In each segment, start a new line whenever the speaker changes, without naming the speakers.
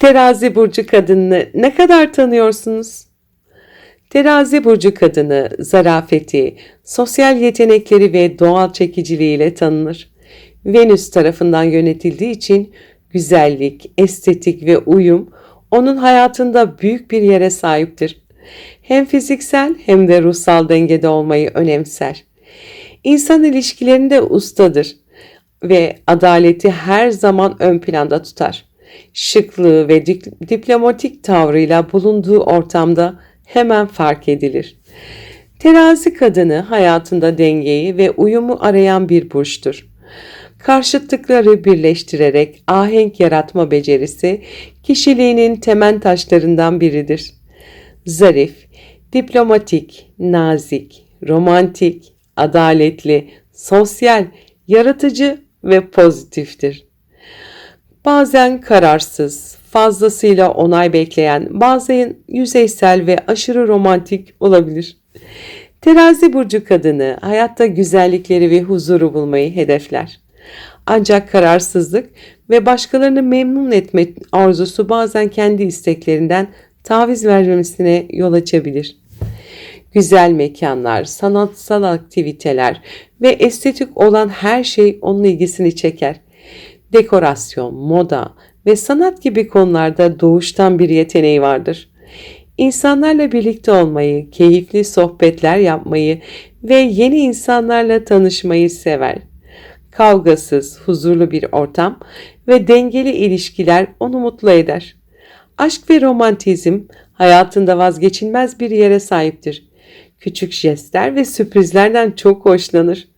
Terazi burcu kadınını ne kadar tanıyorsunuz? Terazi burcu kadını zarafeti, sosyal yetenekleri ve doğal çekiciliğiyle tanınır. Venüs tarafından yönetildiği için güzellik, estetik ve uyum onun hayatında büyük bir yere sahiptir. Hem fiziksel hem de ruhsal dengede olmayı önemser. İnsan ilişkilerinde ustadır ve adaleti her zaman ön planda tutar. Şıklığı ve diplomatik tavrıyla bulunduğu ortamda hemen fark edilir. Terazi kadını hayatında dengeyi ve uyumu arayan bir burçtur. Karşıtlıkları birleştirerek ahenk yaratma becerisi kişiliğinin temel taşlarından biridir. Zarif, diplomatik, nazik, romantik, adaletli, sosyal, yaratıcı ve pozitiftir. Bazen kararsız, fazlasıyla onay bekleyen, bazen yüzeysel ve aşırı romantik olabilir. Terazi burcu kadını hayatta güzellikleri ve huzuru bulmayı hedefler. Ancak kararsızlık ve başkalarını memnun etme arzusu bazen kendi isteklerinden taviz vermemesine yol açabilir. Güzel mekanlar, sanatsal aktiviteler ve estetik olan her şey onun ilgisini çeker. Dekorasyon, moda ve sanat gibi konularda doğuştan bir yeteneği vardır. İnsanlarla birlikte olmayı, keyifli sohbetler yapmayı ve yeni insanlarla tanışmayı sever. Kavgasız, huzurlu bir ortam ve dengeli ilişkiler onu mutlu eder. Aşk ve romantizm hayatında vazgeçilmez bir yere sahiptir. Küçük jestler ve sürprizlerden çok hoşlanır.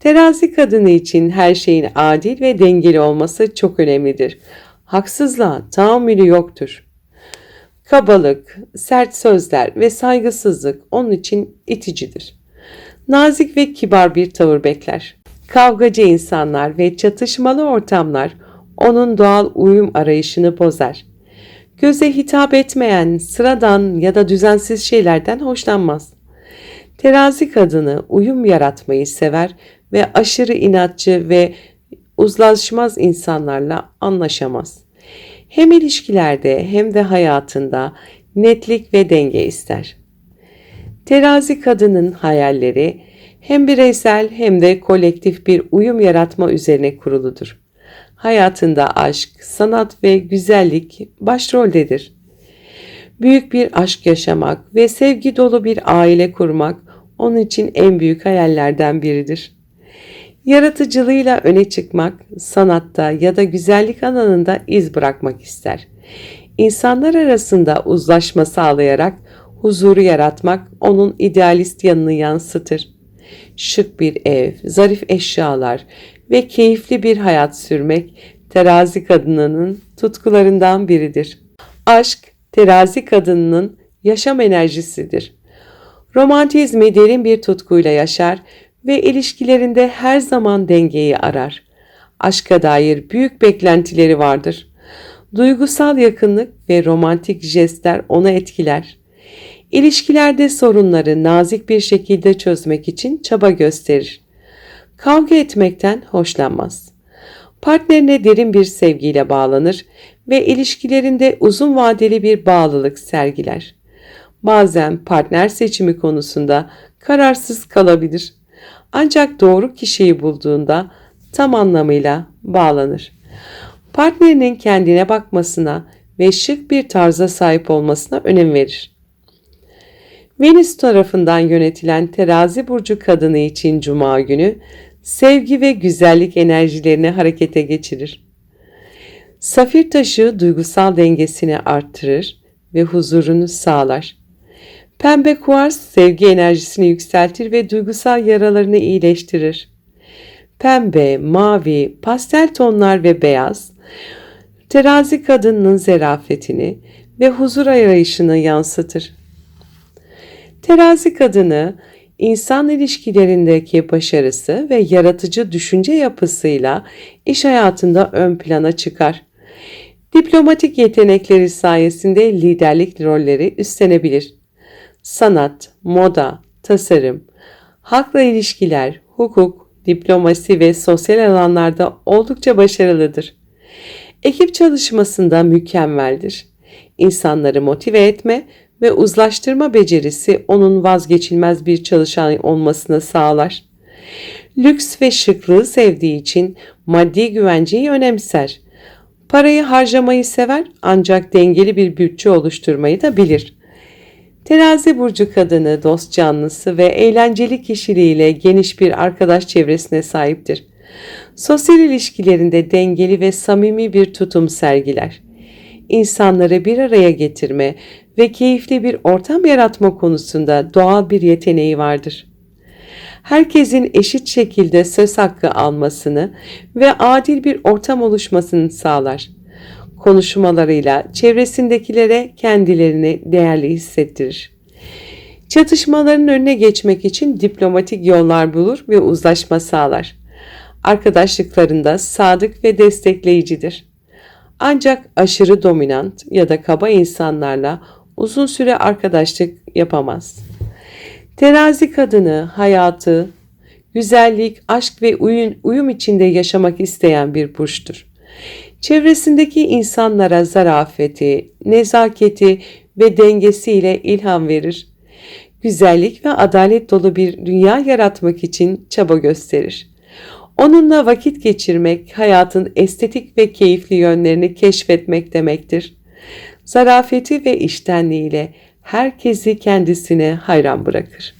Terazi kadını için her şeyin adil ve dengeli olması çok önemlidir. Haksızlığa tahammülü yoktur. Kabalık, sert sözler ve saygısızlık onun için iticidir. Nazik ve kibar bir tavır bekler. Kavgacı insanlar ve çatışmalı ortamlar onun doğal uyum arayışını bozar. Göze hitap etmeyen, sıradan ya da düzensiz şeylerden hoşlanmaz. Terazi kadını uyum yaratmayı sever ve aşırı inatçı ve uzlaşmaz insanlarla anlaşamaz. Hem ilişkilerde hem de hayatında netlik ve denge ister. Terazi kadının hayalleri hem bireysel hem de kolektif bir uyum yaratma üzerine kuruludur. Hayatında aşk, sanat ve güzellik başroldedir. Büyük bir aşk yaşamak ve sevgi dolu bir aile kurmak onun için en büyük hayallerden biridir. Yaratıcılığıyla öne çıkmak, sanatta ya da güzellik alanında iz bırakmak ister. İnsanlar arasında uzlaşma sağlayarak huzuru yaratmak onun idealist yanını yansıtır. Şık bir ev, zarif eşyalar ve keyifli bir hayat sürmek terazi kadınının tutkularından biridir. Aşk, terazi kadınının yaşam enerjisidir. Romantizmi derin bir tutkuyla yaşar ve ilişkilerinde her zaman dengeyi arar. Aşka dair büyük beklentileri vardır. Duygusal yakınlık ve romantik jestler onu etkiler. İlişkilerde sorunları nazik bir şekilde çözmek için çaba gösterir. Kavga etmekten hoşlanmaz. Partnerine derin bir sevgiyle bağlanır ve ilişkilerinde uzun vadeli bir bağlılık sergiler. Bazen partner seçimi konusunda kararsız kalabilir. Ancak doğru kişiyi bulduğunda tam anlamıyla bağlanır. Partnerinin kendine bakmasına ve şık bir tarza sahip olmasına önem verir. Venüs tarafından yönetilen terazi burcu kadını için cuma günü sevgi ve güzellik enerjilerini harekete geçirir. Safir taşı duygusal dengesini arttırır ve huzurunu sağlar. Pembe kuvars sevgi enerjisini yükseltir ve duygusal yaralarını iyileştirir. Pembe, mavi, pastel tonlar ve beyaz terazi kadınının zerafetini ve huzur arayışını yansıtır. Terazi kadını insan ilişkilerindeki başarısı ve yaratıcı düşünce yapısıyla iş hayatında ön plana çıkar. Diplomatik yetenekleri sayesinde liderlik rolleri üstlenebilir. Sanat, moda, tasarım, halkla ilişkiler, hukuk, diplomasi ve sosyal alanlarda oldukça başarılıdır. Ekip çalışmasında mükemmeldir. İnsanları motive etme ve uzlaştırma becerisi onun vazgeçilmez bir çalışan olmasını sağlar. Lüks ve şıklığı sevdiği için maddi güvenceyi önemser. Parayı harcamayı sever ancak dengeli bir bütçe oluşturmayı da bilir. Terazi burcu kadını dost canlısı ve eğlenceli kişiliğiyle geniş bir arkadaş çevresine sahiptir. Sosyal ilişkilerinde dengeli ve samimi bir tutum sergiler. İnsanları bir araya getirme ve keyifli bir ortam yaratma konusunda doğal bir yeteneği vardır. Herkesin eşit şekilde söz hakkı almasını ve adil bir ortam oluşmasını sağlar. Konuşmalarıyla çevresindekilere kendilerini değerli hissettirir. Çatışmaların önüne geçmek için diplomatik yollar bulur ve uzlaşma sağlar. Arkadaşlıklarında sadık ve destekleyicidir. Ancak aşırı dominant ya da kaba insanlarla uzun süre arkadaşlık yapamaz. Terazi kadını hayatı, güzellik, aşk ve uyum, içinde yaşamak isteyen bir burçtur. Çevresindeki insanlara zarafeti, nezaketi ve dengesiyle ilham verir. Güzellik ve adalet dolu bir dünya yaratmak için çaba gösterir. Onunla vakit geçirmek, hayatın estetik ve keyifli yönlerini keşfetmek demektir. Zarafeti ve iştenliğiyle herkesi kendisine hayran bırakır.